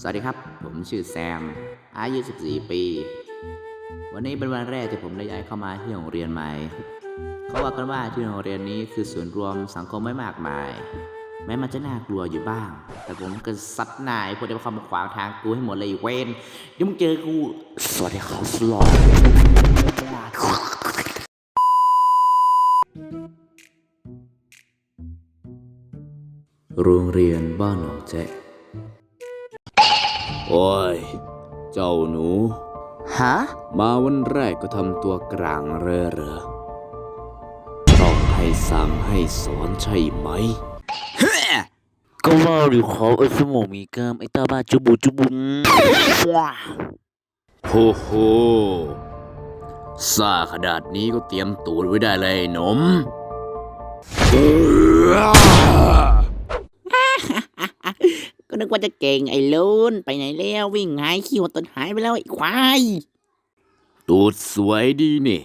สวัสดีครับ ผมชื่อแซม อายุ 14 ปี วันนี้เป็นวันแรกที่ผมได้ย้ายเข้ามาที่โรงเรียนใหม่ เขาว่ากันว่าที่โรงเรียนนี้คือศูนย์รวมสังคมไม่มากมาย แม้มันจะน่ากลัวอยู่บ้าง แต่ผมก็ซัดนายพวกที่มาเขามาขวางทางกูให้หมดเลยไอ้เวนเดี๋ยวมึงเจอกู สวัสดีครับสลอโรงเรียนบ้านหนองแจ๊ โอ้ย เจ้าหนู ฮะ มาวันแรกก็ทำตัวกลางเรอเหรอต้องให้สั่งให้สอนใช่ไหม ก็ว่าอยู่เขาไอ้สมองมีกล้ามไอ้ตาบ้าจุบุจุบุมว้าโฮโฮซาขนาดนี้ก็เตรียมตูดไว้ได้เลยไอ้หนม ก็ นึกว่าจะเก่งไอ้ลูนไปไหนแล้ววิ่งหายขี้หัวตนหายไปแล้วไอ้ควาย ตูดสวยดีนี่